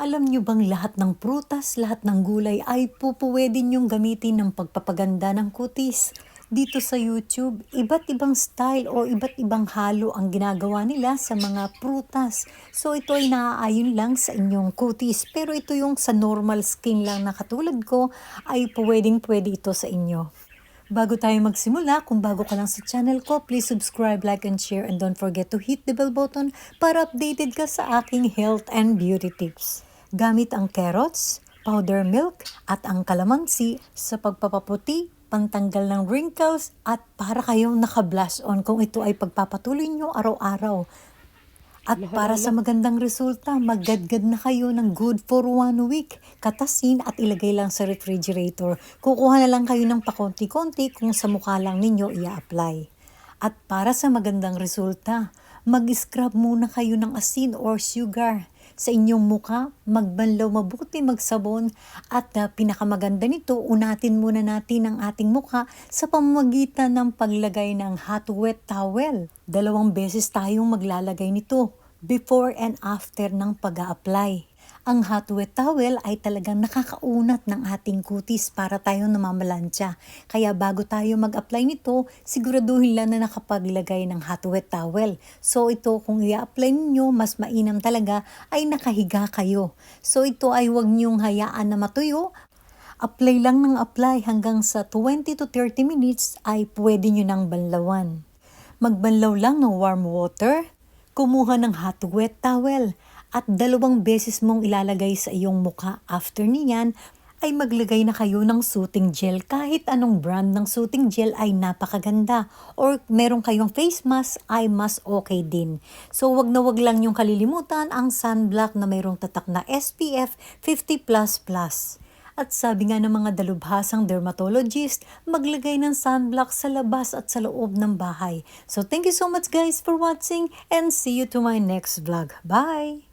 Alam nyo bang lahat ng prutas, lahat ng gulay ay pupuwede nyong gamitin ng pagpapaganda ng kutis? Dito sa YouTube, iba't ibang style o iba't ibang halo ang ginagawa nila sa mga prutas. So ito ay naaayon lang sa inyong kutis. Pero ito yung sa normal skin lang na katulad ko, ay pwedeng pwede ito sa inyo. Bago tayo magsimula, kung bago ka lang sa channel ko, please subscribe, like, and share, and don't forget to hit the bell button para updated ka sa aking health and beauty tips. Gamit ang carrots, powder milk, at ang kalamansi sa pagpapaputi, pantanggal ng wrinkles, at para kayong naka-blush on kung ito ay pagpapatuloy nyo araw-araw. At para sa magandang resulta, maggadgad na kayo ng good for one week. Katasin at ilagay lang sa refrigerator. Kukuha na lang kayo ng pakonti-konti kung sa mukha lang ninyo i-apply. At para sa magandang resulta, mag-scrub muna kayo ng asin or sugar. Sa inyong muka, magbanlaw mabuti magsabon. At uh, pinakamaganda nito, unatin muna natin ang ating muka sa pamamagitan ng paglagay ng hot wet towel. Dalawang beses tayong maglalagay nito before and after ng pag apply ang hot wet towel ay talagang nakakaunat ng ating kutis para tayo namamalansya. Kaya bago tayo mag-apply nito, siguraduhin lang na nakapaglagay ng hot wet towel. So ito kung i-apply ninyo, mas mainam talaga ay nakahiga kayo. So ito ay huwag niyong hayaan na matuyo apply lang ng apply hanggang sa 20 to 30 minutes ay pwede nyo nang banlawan. Magbanlaw lang ng warm water, kumuha ng hot wet towel at dalawang beses mong ilalagay sa iyong muka. After niyan, ay maglagay na kayo ng soothing gel. Kahit anong brand ng soothing gel ay napakaganda. Or meron kayong face mask ay mas okay din. So wag na wag lang yung kalilimutan ang sunblock na mayroong tatak na SPF 50++. At sabi nga ng mga dalubhasang dermatologist, maglagay ng sunblock sa labas at sa loob ng bahay. So thank you so much guys for watching and see you to my next vlog. Bye!